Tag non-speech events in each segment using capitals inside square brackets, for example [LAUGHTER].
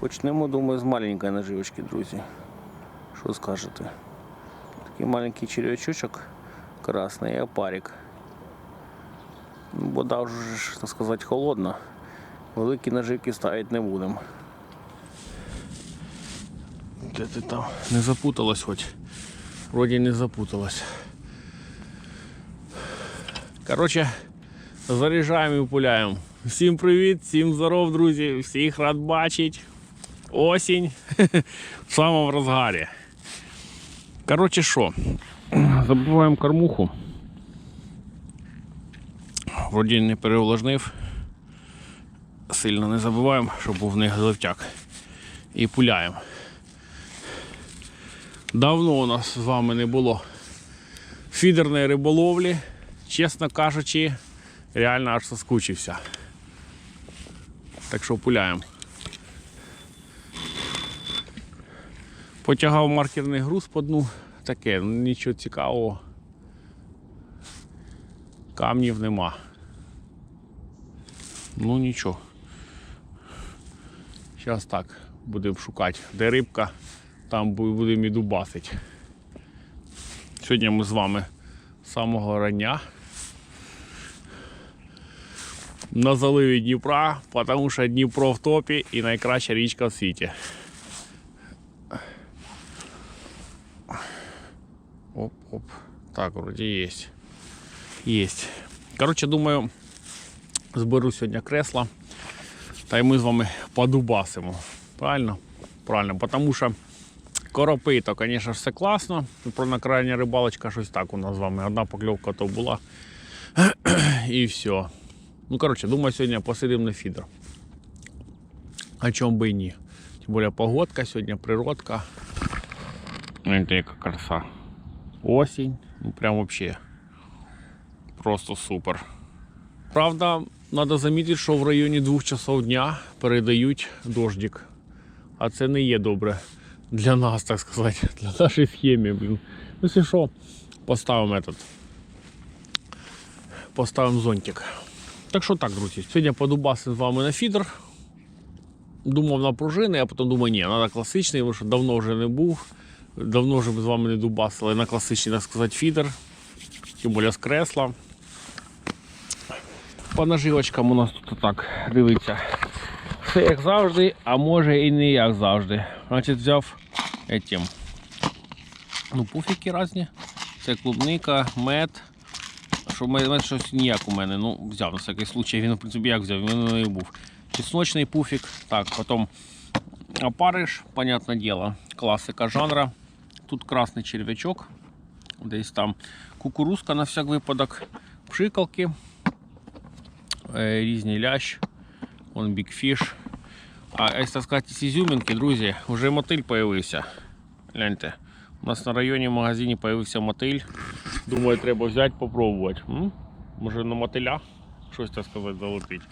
Почнемо, думаю, з маленької наживочки, друзі. Що скажете? Такий маленький черв'ячочок красний і опарик. Вода вже, так сказати, холодна. Великі наживки ставити не будемо. Де ти там? Не запуталась хоч. Вроді не запуталась. Коротше, заряджаємо і пуляємо. Всім привіт, всім здоров, друзі, всіх рад бачить. Осінь [LAUGHS] в самому розгарі. Коротше, що? Забуваємо кормуху. Вроді не переувлажнив. Сильно не забуваємо, щоб був не гливтяк. І пуляємо. Давно у нас з вами не було фідерної риболовлі. Чесно кажучи, реально аж соскучився. Так що пуляємо. Потягав маркерний груз по дну. Таке, ну, нічого цікавого. Камнів нема. Ну нічого. Зараз так будемо шукати, де рибка, там будемо і дубасити. Сьогодні ми з вами з самого рання на заливі Дніпра, тому що Дніпро в топі і найкраща річка в світі. Оп-оп. Так, вроді є. Є. Коротше, думаю, зберу сьогодні кресла. Та й ми з вами подубасимо. Правильно? Правильно, тому що коропи, то, звісно, все класно. Про накрайня рибалочка щось так у нас з вами. Одна покльовка то була. [CLEARS THROAT] І все. Ну, коротше, думаю, сьогодні посидимо на фідер. А чому би і ні? Тим більше погодка сьогодні, природка. Гляньте, яка краса. Осінь. Ну прям вообще. Просто супер. Правда, треба замітити, що в районі двох часов дня передають дождик. А це не є добре для нас, так сказати, [LAUGHS] для нашої схеми, блін. Ну, якщо що, поставимо этот. Поставимо зонтик. Так що так, друзі, сьогодні подубасив з вами на фідер. Думав на пружини, а потім думаю, ні, треба класичний, тому що давно вже не був. Давно вже з вами не дубасили на класичний, так сказати, фідер. Тим більше з кресла. По наживочкам у нас тут так, дивіться. Все як завжди, а може і не як завжди. Значить, взяв етім. Ну, пуфіки різні. Це клубника, мед. Що мед щось ніяк у мене. Ну, взяв на всякий случай. Він, в принципі, як взяв, він не був. Чесночний пуфік. Так, потім опариш, понятне діло. Класика жанра. Тут красний черв'ячок. Десь там кукурузка на всяк випадок. Пшикалки. Е, різні лящ. Вон бікфіш. А якщо сказати, з ізюмінки, друзі, вже мотиль появився. Гляньте. У нас на районі в магазині появився мотиль. Думаю, треба взяти, попробувати. М? Може на мотиля щось так сказати залетить.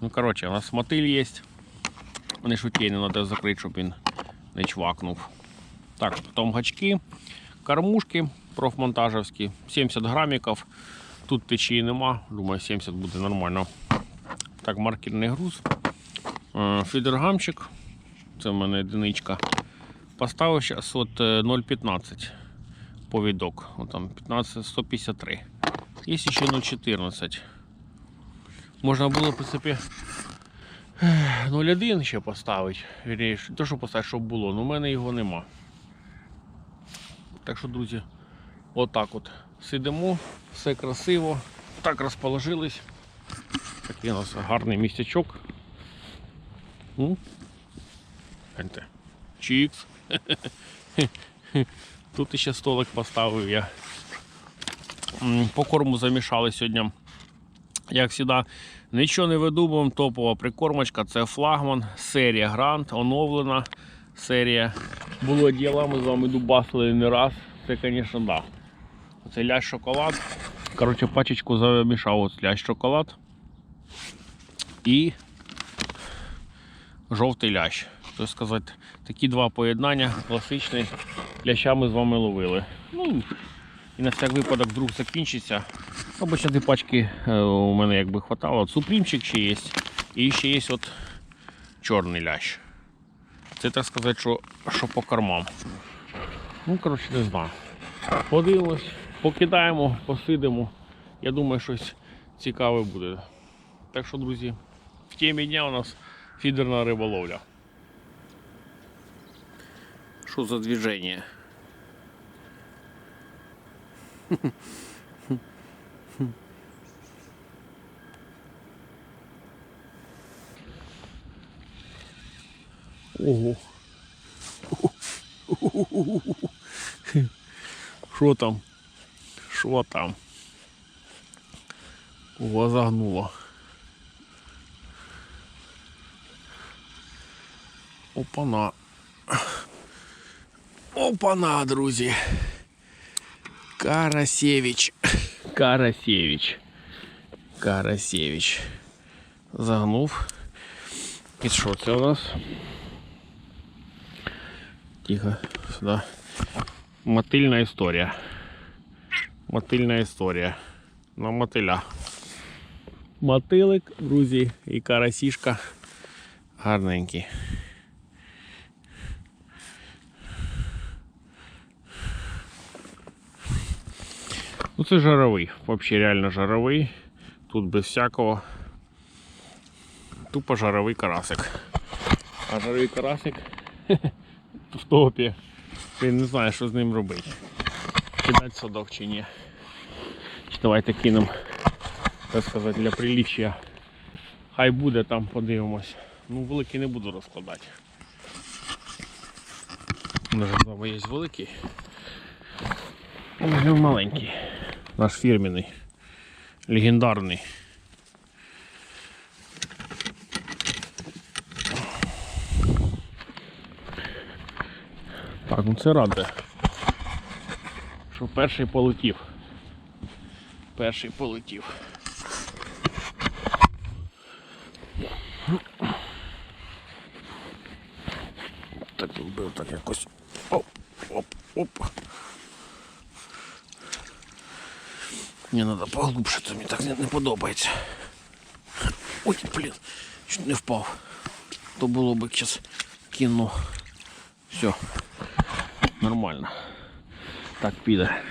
Ну, коротше, у нас мотиль є. Не шутейно треба закрити, щоб він не чвакнув. Так, потім гачки, кормушки профмонтажівські, 70 граміків. Тут течії нема, думаю, 70 буде нормально. Так, маркерний груз. Е, Фідергамчик. Це в мене одиничка. Поставив зараз от е, 0,15 повідок. От там 15 153. Є ще 0,14. Можна було, в принципі, 0,1 ще поставити. То, що поставити, щоб було, але в мене його нема. Так що, друзі, отак от сидимо, все красиво, так розположились. Такий у нас гарний місячок. М? Гляньте. Чікс. [LAUGHS] Тут ще столик поставив я. По корму замішали сьогодні. Як завжди, нічого не видумуємо, топова прикормочка, це флагман, серія Грант, оновлена серія. Було діло, ми з вами дубасили не раз. Це, звісно, да. Це лящ шоколад. Коротше, пачечку замішав от лящ шоколад і жовтий лящ. Тобто сказати, такі два поєднання класичні ляща ми з вами ловили. Ну, і на всяк випадок вдруг закінчиться. Обично ті пачки е, у мене якби хватало. Супрімчик ще є. І ще є от чорний лящ. Це так сказати, що, що по кормам. Ну, коротше, не знаю. Подивимось, покидаємо, посидимо. Я думаю, щось цікаве буде. Так що, друзі, в темі дня у нас фідерна риболовля. Що за движення? [LAUGHS] Ого. Що там? Що там? Ого, загнуло. Опана. Опана, друзі. Карасевич. Карасевич. Карасевич. Загнув. І що це у нас? Тихо, сюди. Мотильна історія. Мотильна історія. На мотиля. Мотилик, друзі, і карасішка гарненькі. Ну це жаровий, взагалі реально жаровий. Тут без всякого. Тупо жаровий карасик. А жаровий карасик [LAUGHS] в топі. Ти не знаєш, що з ним робити. Кидати в садок чи ні. Давайте кинемо, так сказати, для приліччя. Хай буде там, подивимось. Ну, великий не буду розкладати. Може, вдома є великий. Може, маленький. Наш фірменний. Легендарний. Так, ну це радує. Що перший полетів. Перший полетів. Так зробив так якось. Оп, оп, оп. Мені треба поглубше, це мені так не, не подобається. Ой, блін, чуть не впав. То було б зараз кіно. Все. Нормально. Так піде.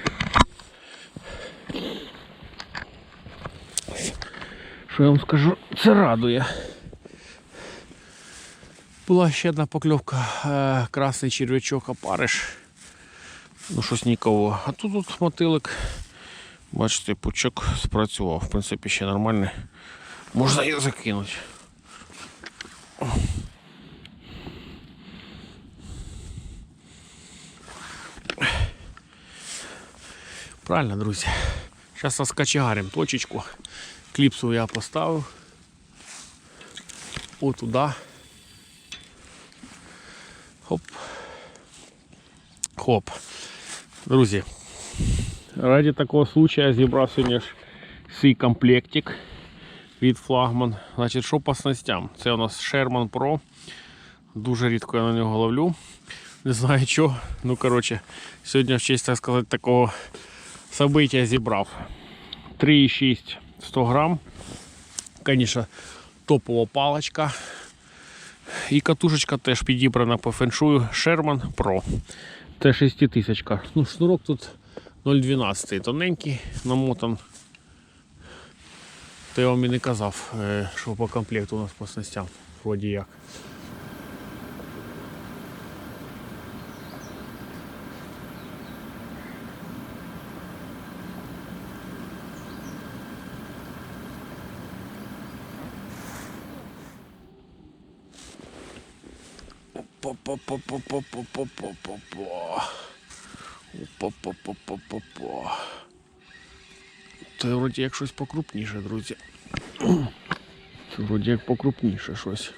Що я вам скажу? Це радує. Була ще одна покльовка, е, красний черв'ячок опариш. Ну щось нікого. А тут тут мотилик. Бачите, пучок спрацював. В принципі, ще нормальний. Можна її закинути. Правильно, друзі. Зараз розкачегаримо точечку. Кліпсу я поставив. От туди. Хоп. Хоп. Друзі. Раді такого случая зібрав сьогодні ж свій комплектик від флагман. Значить, що по снастям? Це у нас Sherman Pro. Дуже рідко я на нього ловлю. Не знаю що. Ну, коротше, сьогодні в честь, так сказати, такого события зібрав. 3,6 100 грам. Звісно, топова паличка. І катушечка теж підібрана по феншую Sherman Pro. Це 6000. Ну, шнурок тут 0,12 тоненький, намотан. То я вам і не казав, е, що по комплекту у нас по снастям. Вроді як. Опа-па-па-па-па-па-па. Це вроді як щось покрупніше, друзі. Це вроді як покрупніше щось.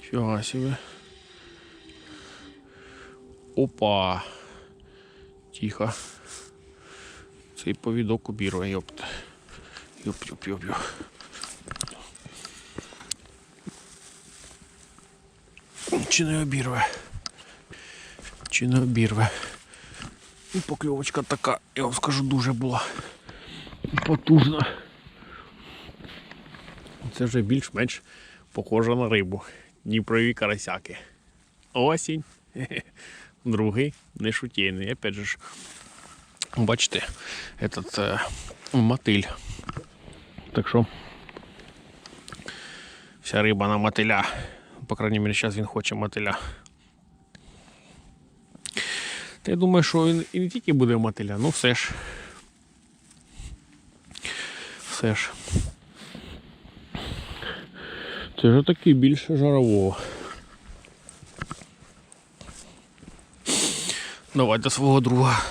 Фіга себе. Опа. Тихо. Цей повідок обірве, йопт. Йоп-йоп-йоп-йоп. Чи не обірве? Чи не обірве? І покльовочка така, я вам скажу, дуже була потужна. Це вже більш-менш похоже на рибу. Дніпрові карасяки. Осінь. [LAUGHS] Другий не шутєйний. Опять же бачите, этот е, мотиль. Так що вся риба на мотиля. По крайній мірі, зараз він хоче мотиля. Та я думаю, що він і не тільки буде мотиля, ну все ж. Все ж. Це вже такий більше жарового. Давай до свого друга.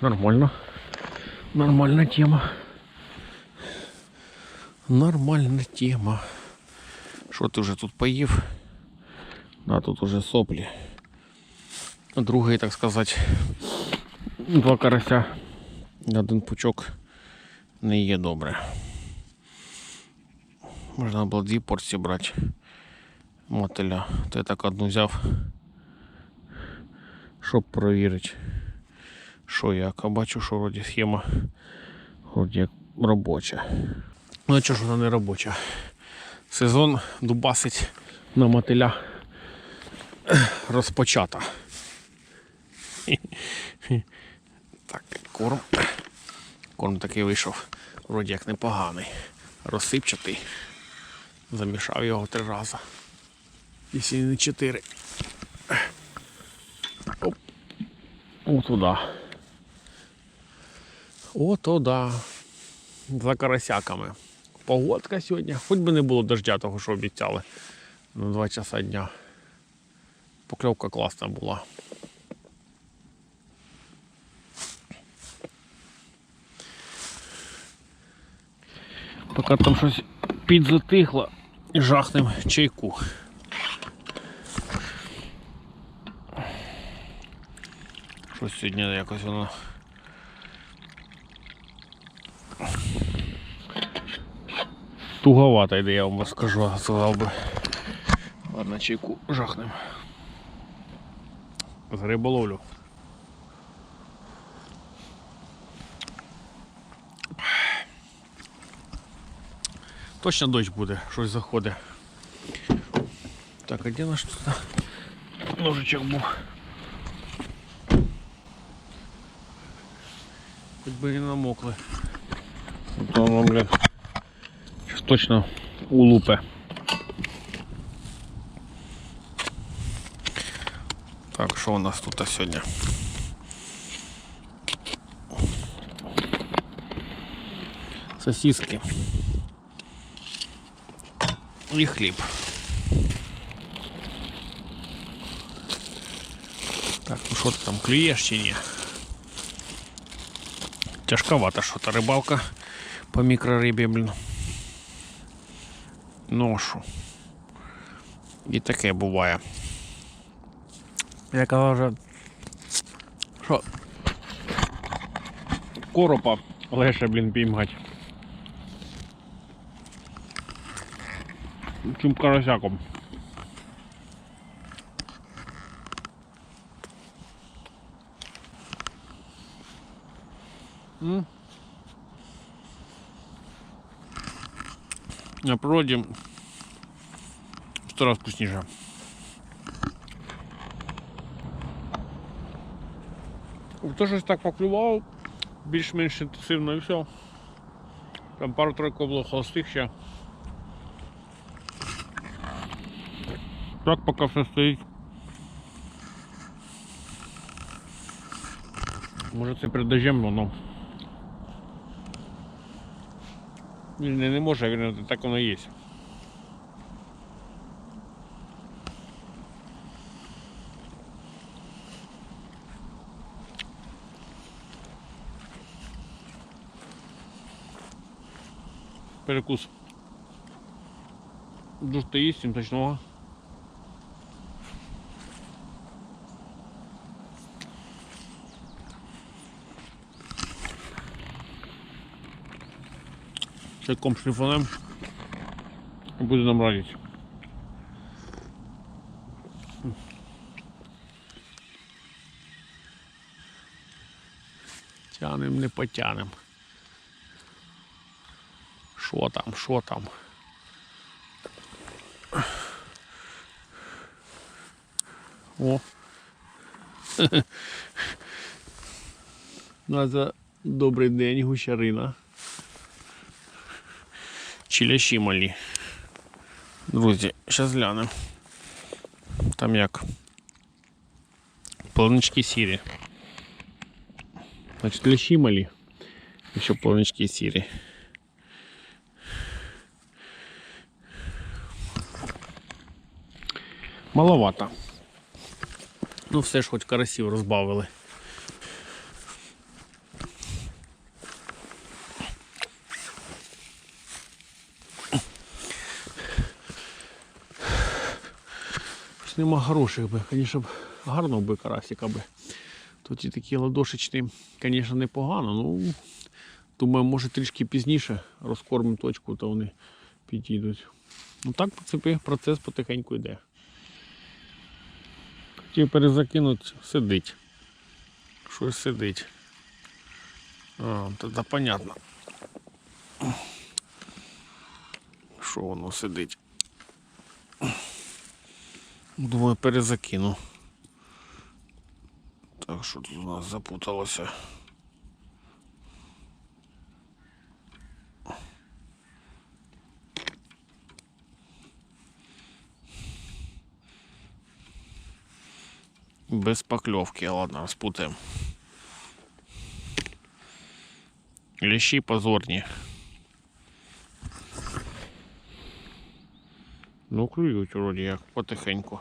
Нормально. Нормальна тема. Нормальна тема. Що ти вже тут поїв? А тут уже соплі. Другий, так сказати, два карася. Один пучок не є добре. Можна було дві порції брати мотиля. То я так одну взяв, щоб провірити, що як. А бачу, що вроді схема вроді як робоча. Ну а чого ж вона не робоча? Сезон дубасить на мотиля розпочата. Так, корм. Корм такий вийшов, вроді як непоганий. Розсипчатий. Замішав його три рази. Якщо не чотири. Оп. О, туди. О, туди. За карасяками. Погодка сьогодні. Хоч би не було дождя того, що обіцяли на 2 часа дня. Покльовка класна була. Поки там щось підзатихло, і жахнем чайку. Щось сьогодні якось воно. Туговато йде, я вам скажу, сказав би. Ладно, чайку жахнем. З риболовлю. Точно дощ буде, щось заходить. Так, а де наш тут ножичок був? Хоч би і не намокли. Воно, блядь, точно улупе. Так, що у нас тут сьогодні? Сосиски. І хліб. Так, ну що ти там клюєш чи ні? Тяжковато що-то рибалка по мікрорибі, блін. Ношу. І таке буває. Я вже, що коропа легше, блін, піймати. Чим карасяком. М? На природі в сто раз вкусніше. Хто щось так поклював, більш-менш інтенсивно і все. Там пару-тройку було холостих ще. Так поки все стоїть. Може це перед дождем, воно. Він не, не може, він так воно є. Перекус. Дуже то їсть, точного. Чайком шліфанем буде нам радити. Тянем, не потянем. Що там, що там? О. [LAUGHS] Наза добрий день, гущарина. Чиляші малі. Друзі, зараз глянемо. Там як. Плавнички сірі. Значить, лящі малі. І ще плавнички сірі. Маловато. Ну, все ж хоч карасів розбавили. Нема хороших би, звісно, гарно би карасика би. Тут і такі ладошечні, звісно, непогано. Ну, думаю, може трішки пізніше розкормимо точку, то вони підійдуть. Ну так, в принципі, процес потихеньку йде. Хотів перезакинуть, сидить. Щось сидить. А, тоді понятно. Що воно сидить? Думаю, перезакину. Так, що тут у нас запуталося? Без поклевки, ладно, спутаем. Лещи позорні. Ну, клюють вроді як потихеньку.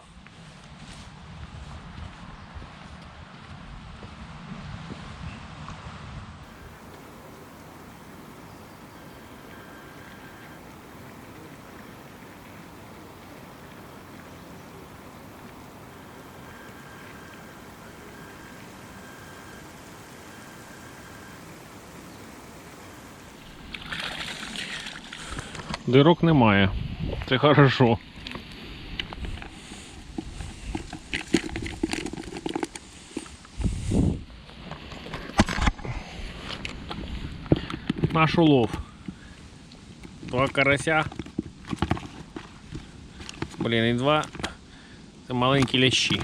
Дирок немає. Це хорошо. Наш улов. Два карася. Блін, і два. Це маленькі лящі.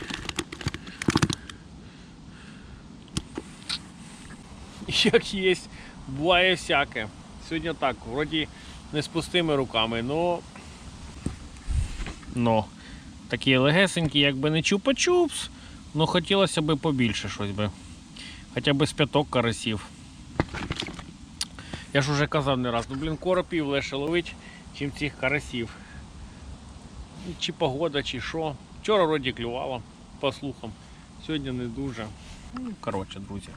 Як є, буває всяке. Сьогодні так, вроді Не з пустими руками, но. Но. Такі легесенькі, якби не чупа-чупс, но хотілося б побільше щось би. Хоча б з п'яток карасів. Я ж уже казав не раз, ну блін, коропів легше ловить, чим цих карасів. Чи погода, чи що. Вчора вроді клювало, по слухам. Сьогодні не дуже. Ну, коротше, друзі.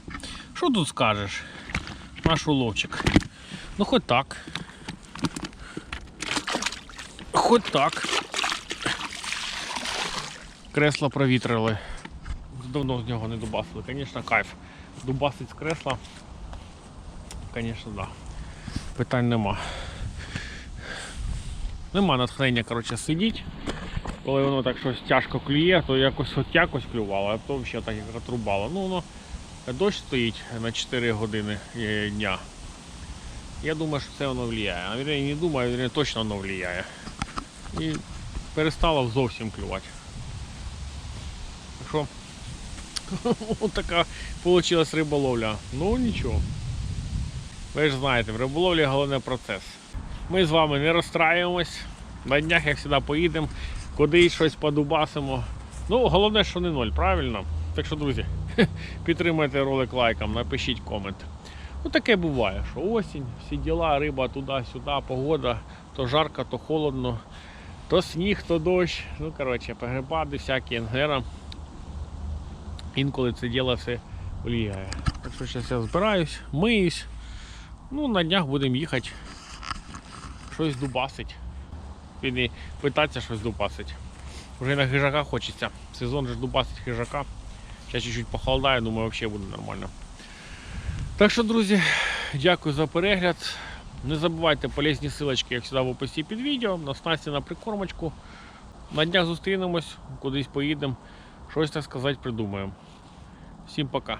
Що тут скажеш? Наш уловчик. Ну хоч так. Хоч так. Кресла провітрили. Давно з нього не дубасили. Звісно, кайф. Дубасить з кресла. Звісно, да. Питань нема. Нема натхнення, коротше, сидіть. Коли воно так щось тяжко клює, то якось хоч якось клювало, а то ще так як отрубало. Ну, воно дощ стоїть на 4 години е, дня. Я думаю, що це воно впливає. А вірні, не думаю, вірні, точно воно впливає. І перестало зовсім клювати. Так що, [LAUGHS] така вийшла риболовля. Ну нічого. Ви ж знаєте, в риболовлі головне процес. Ми з вами не розстраюємось. На днях, як завжди, поїдемо, кудись щось подубасимо. Ну, головне, що не ноль, правильно? Так що, друзі, [LAUGHS] підтримайте ролик лайком, напишіть комент. Ну таке буває, що осінь, всі діла, риба туди-сюди, погода, то жарко, то холодно, то сніг, то дощ. Ну, коротше, погребади всякі ангера. Інколи це діло все влияє. Так що зараз я збираюсь, миюсь. Ну, на днях будемо їхати. Щось дубасить. Він питатися щось дубасить. Вже на хижака хочеться. Сезон ж дубасить хижака. Зараз чуть-чуть похолодає, думаю, взагалі буде нормально. Так що, друзі, дякую за перегляд. Не забувайте полезні силочки, як завжди в описі під відео, на снасті на прикормочку. На днях зустрінемось, кудись поїдемо, щось так сказати придумаємо. Всім пока.